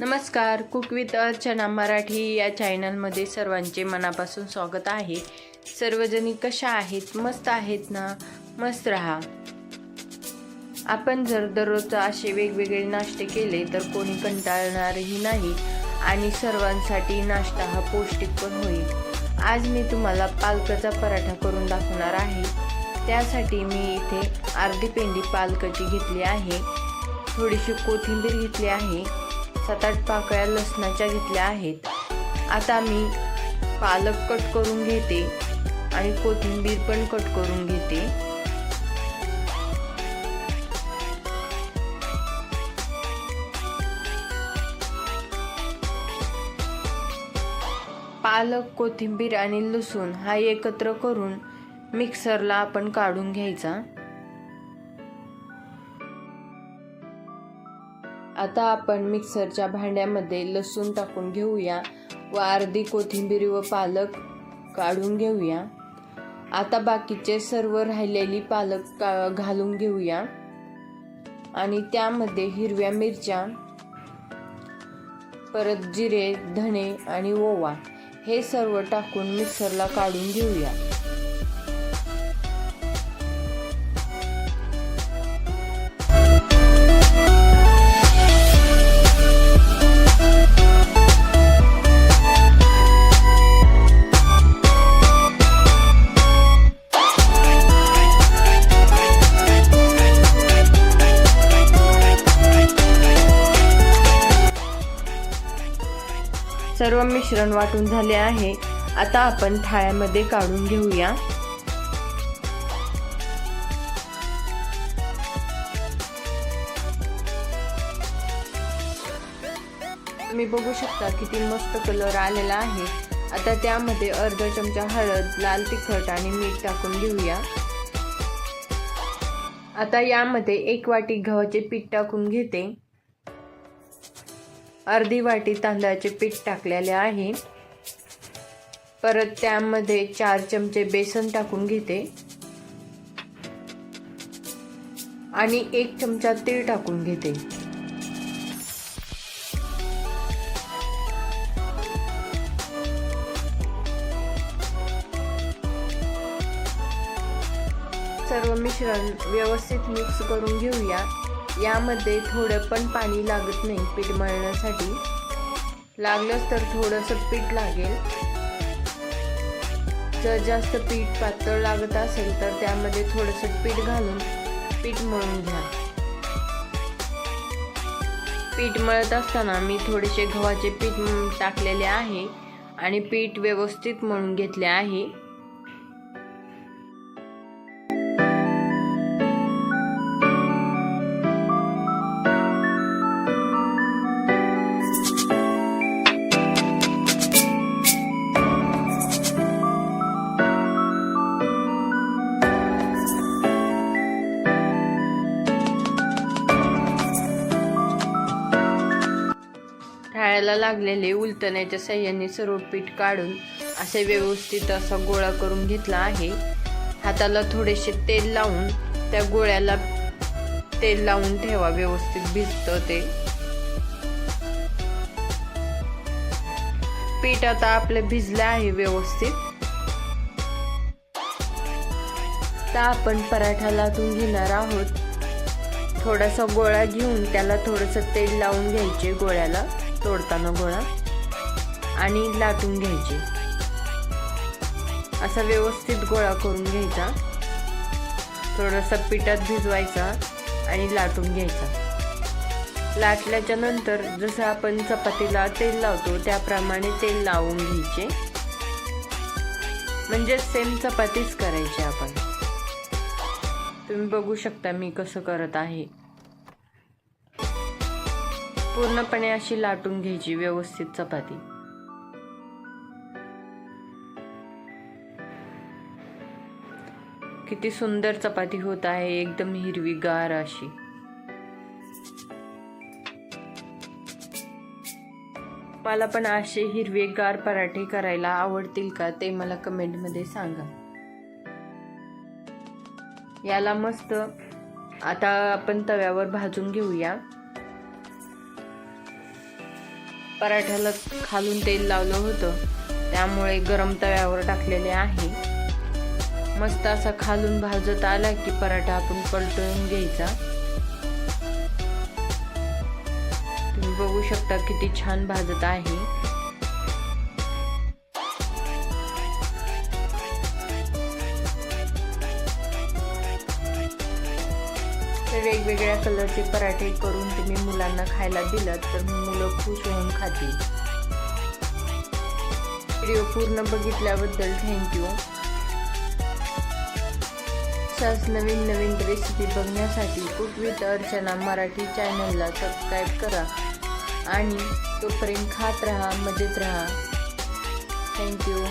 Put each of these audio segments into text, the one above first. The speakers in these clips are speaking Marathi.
नमस्कार कुक विथ अर्चना मराठी या चॅनलमध्ये सर्वांचे मनापासून स्वागत आहे. सर्वजणी कशा आहेत? मस्त आहेत ना? मस्त राहा. आपण जर दररोज असे वेगवेगळे नाश्ते केले तर कोणी कंटाळणारही नाही आणि सर्वांसाठी नाश्ता हा पौष्टिक पण होईल. आज मी तुम्हाला पालकाचा पराठा करून दाखवणार आहे. त्यासाठी मी इथे अर्धी पेंडी पालकाची घेतली आहे. थोडीशी कोथिंबीर घेतली आहे. सात आठ पाकळ्या लसणाच्या घेतल्या आहेत. आता मी पालक कट करून घेते आणि कोथिंबीर पण कट करून घेते. पालक कोथिंबीर आणि लसूण हा एकत्र करून मिक्सरला आपण काढून घ्यायचा. आता आपण मिक्सरच्या भांड्यामध्ये लसूण टाकून घेऊया व अर्धी कोथिंबीर व पालक काढून घेऊया. आता बाकीचे सर्व राहिलेली पालक का घालून घेऊया. आणि त्यामध्ये हिरव्या मिरच्या परत जिरे धणे आणि ओवा हे सर्व टाकून मिक्सरला काढून घेऊया. सर्व मिश्रण वाटून झाले आहे. आता आपण थाळ्यामध्ये काढून घेऊया. तुम्ही बघू शकता किती मस्त कलर आलेला आहे. आता त्यामध्ये अर्धा चमचा हळद लाल तिखट आणि मीठ टाकून घेऊया. आता यामध्ये एक वाटी गव्हाचे पीठ टाकून घेते. अर्धी वाटी तांदळाचे पीठ टाकलेले आहे. परत त्यामध्ये चार चमचे बेसन टाकून घेते. आणि एक चमचा तीळ टाकून घेते. सर्व मिश्रण व्यवस्थित मिक्स करून घेऊया. यामध्ये थोडं पण पाणी लागत नाही पीठ मळण्यासाठी. लागलंच तर थोडंसं पीठ लागेल. जर जास्त पीठ पातळ लागत असेल तर त्यामध्ये थोडंसं पीठ घालून पीठ मळून घ्या. पीठ मळत असताना मी थोडेसे गव्हाचे पीठ टाकलेले आहे आणि पीठ व्यवस्थित मळून घेतले आहे. थाळ्याला लागलेले उलटण्याच्या सह्याने सर्व पीठ काढून असे व्यवस्थित असा गोळा करून घेतला आहे. हाताला थोडेसे तेल लावून त्या गोळ्याला तेल लावून ठेवा व्यवस्थित भिजतं ते. पीठ आता आपलं भिजलं आहे व्यवस्थित. तर आपण पराठा लाटून घेणार आहोत. थोडासा गोळा घेऊन त्याला थोडंसं तेल लावून घ्यायचे गोळ्याला. तोडताना गोळा आणि लाटून घ्यायचे. असा व्यवस्थित गोळा करून घ्यायचा. थोडासा पिठात भिजवायचा आणि लाटून घ्यायचा. लाटल्याच्या नंतर जसं आपण चपातीला तेल लावतो त्याप्रमाणे तेल लावून घ्यायचे. म्हणजे सेम चपातीच करायची आपण. तुम्ही बघू शकता मी कसं करत आहे. पूर्णपणे अशी लाटून घ्यायची व्यवस्थित चपाती. किती सुंदर चपाती होत आहे एकदम हिरवीगार अशी. मला पण असे हिरवेगार पराठे करायला आवडतील का ते मला कमेंटमध्ये सांगा. याला मस्त आता आपण तव्यावर भाजून घेऊया. पराठ्याला खालून तेल लावलं होतं. त्यामुळे गरम तव्यावर टाकलेले आहे. मस्त असा खालून भाजत आला की पराठा आपण पलटून घ्यायचा. तुम्ही बघू शकता किती छान भाजत आहे. वेगवेगळ्या कलरचे पराठे करून तुम्ही मुलांना खायला दिलं तर मुलं खुश होऊन खातील. व्हिडिओ पूर्ण बघितल्याबद्दल थँक्यू अशाच नवीन नवीन रेसिपी बघण्यासाठी कुक विथ अर्चना मराठी चॅनलला सबस्क्राईब करा आणि तोपर्यंत खात राहा मजेत राहा. थँक्यू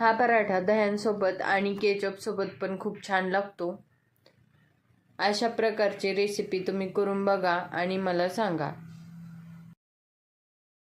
हा पराठा दह्यांसोबत आणि केचपसोबत पण खूप छान लागतो. अशा प्रकारची रेसिपी तुम्ही करून बघा आणि मला सांगा.